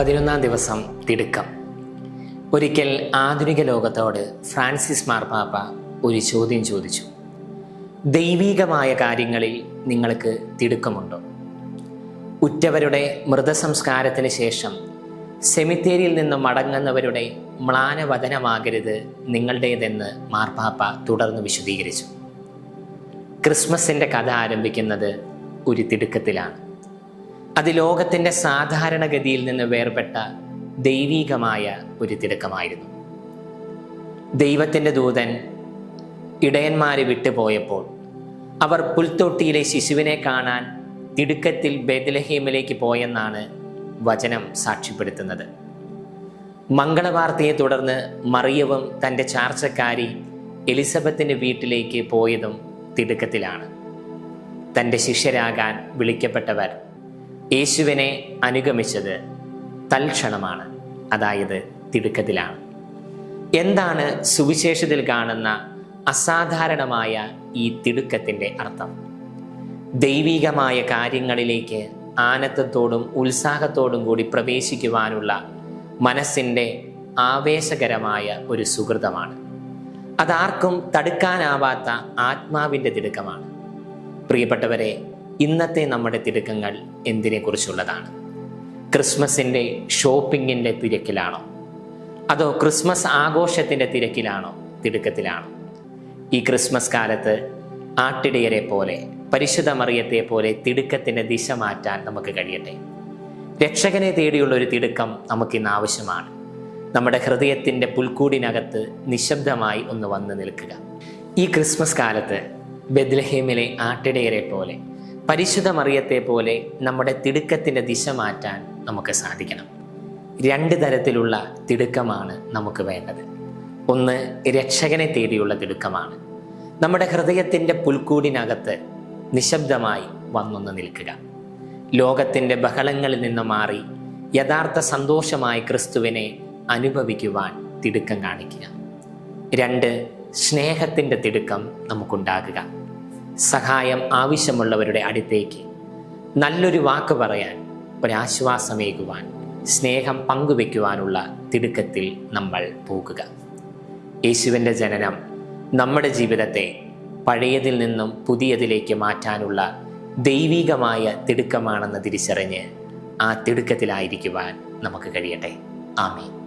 പതിനൊന്നാം ദിവസം തിടുക്കം. ഒരിക്കൽ ആധുനിക ലോകത്തോട് ഫ്രാൻസിസ് മാർപ്പാപ്പ ഒരു ചോദ്യം ചോദിച്ചു. ദൈവീകമായ കാര്യങ്ങളിൽ നിങ്ങൾക്ക് തിടുക്കമുണ്ടോ? ഉറ്റവരുടെ മൃതസംസ്കാരത്തിന് ശേഷം സെമിത്തേരിയിൽ നിന്ന് മടങ്ങുന്നവരുടെ മ്ലാനവതനമാകരുത് നിങ്ങളുടേതെന്ന് മാർപ്പാപ്പ തുടർന്ന് വിശദീകരിച്ചു. ക്രിസ്മസിന്റെ കഥ ആരംഭിക്കുന്നത് ഒരു തിടുക്കത്തിലാണ്. അത് ലോകത്തിന്റെ സാധാരണഗതിയിൽ നിന്ന് വേർപെട്ട ദൈവീകമായ ഒരു തിടുക്കമായിരുന്നു. ദൈവത്തിന്റെ ദൂതൻ ഇടയന്മാരെ വിട്ടുപോയപ്പോൾ അവർ പുൽത്തൊട്ടിയിലെ ശിശുവിനെ കാണാൻ തിടുക്കത്തിൽ ബേദലഹീമിലേക്ക് പോയെന്നാണ് വചനം സാക്ഷ്യപ്പെടുത്തുന്നത്. മംഗളവാർത്തയെ തുടർന്ന് മറിയവും തന്റെ ചാർച്ചക്കാരി എലിസബത്തിന്റെ വീട്ടിലേക്ക് പോയതും തിടുക്കത്തിലാണ്. തന്റെ ശിഷ്യരാകാൻ വിളിക്കപ്പെട്ടവർ യേശുവിനെ അനുഗമിച്ചത് തൽക്ഷണമാണ് അതായത് തിടുക്കത്തിലാണ്. എന്താണ് സുവിശേഷത്തിൽ കാണുന്ന അസാധാരണമായ ഈ തിടുക്കത്തിന്റെ അർത്ഥം? ദൈവികമായ കാര്യങ്ങളിലേക്ക് ആനന്ദത്തോടും ഉത്സാഹത്തോടും കൂടി പ്രവേശിക്കുവാനുള്ള മനസ്സിന്റെ ആവേശകരമായ ഒരു സുഹൃതമാണ്. അതാർക്കും തടുക്കാനാവാത്ത ആത്മാവിന്റെ തിടുക്കമാണ്. പ്രിയപ്പെട്ടവരെ ഇന്നത്തെ നമ്മുടെ തിടുക്കങ്ങൾ എന്തിനെക്കുറിച്ചുള്ളതാണ്? ക്രിസ്മസിന്റെ ഷോപ്പിങ്ങിന്റെ തിരക്കിലാണോ? അതോ ക്രിസ്മസ് ആഘോഷത്തിന്റെ തിരക്കിലാണോ? തിടുക്കത്തിലാണോ? ഈ ക്രിസ്മസ് കാലത്ത് ആട്ടിടയരെ പോലെ പരിശുദ്ധമറിയത്തെ പോലെ തിടുക്കത്തിന്റെ ദിശ മാറ്റാൻ നമുക്ക് കഴിയട്ടെ. രക്ഷകനെ തേടിയുള്ള ഒരു തിടുക്കം നമുക്കിന്ന് ആവശ്യമാണ്. നമ്മുടെ ഹൃദയത്തിന്റെ പുൽക്കൂടിനകത്ത് നിശബ്ദമായി ഒന്ന് വന്ന് നിൽക്കുക. ഈ ക്രിസ്മസ് കാലത്ത് ബെദ്ലഹേമിലെ ആട്ടിടയരെ പോലെ പരിശുദ്ധ മറിയത്തെ പോലെ നമ്മുടെ തിടുക്കത്തിന്റെ ദിശ മാറ്റാൻ നമുക്ക് സാധിക്കണം. രണ്ട് തരത്തിലുള്ള തിടുക്കമാണ് നമുക്ക് വേണ്ടത്. ഒന്ന് രക്ഷകനെ തേടിയുള്ള തിടുക്കമാണ്. നമ്മുടെ ഹൃദയത്തിന്റെ പുൽക്കൂടിനകത്ത് നിശബ്ദമായി വന്നൊന്ന് നിൽക്കുക. ലോകത്തിന്റെ ബഹളങ്ങളിൽ നിന്ന് മാറി യഥാർത്ഥ സന്തോഷമായി ക്രിസ്തുവിനെ അനുഭവിക്കുവാൻ തിടുക്കം കാണിക്കുക. രണ്ട് സ്നേഹത്തിന്റെ തിടുക്കം നമുക്കുണ്ടാകുക. സഹായം ആവശ്യമുള്ളവരുടെ അടുത്തേക്ക്. നല്ലൊരു വാക്ക് പറയാൻ ഒരാശ്വാസമേകുവാൻ സ്നേഹം പങ്കുവെക്കുവാനുള്ള തിടുക്കത്തിൽ നമ്മൾ പോകുക. യേശുവിന്റെ ജനനം നമ്മുടെ ജീവിതത്തെ പഴയതിൽ നിന്നും പുതിയതിലേക്ക് മാറ്റാനുള്ള ദൈവികമായ തിടുക്കമാണെന്ന് തിരിച്ചറിഞ്ഞ് ആ തിടുക്കത്തിലായിരിക്കുവാൻ നമുക്ക് കഴിയട്ടെ. ആമീൻ.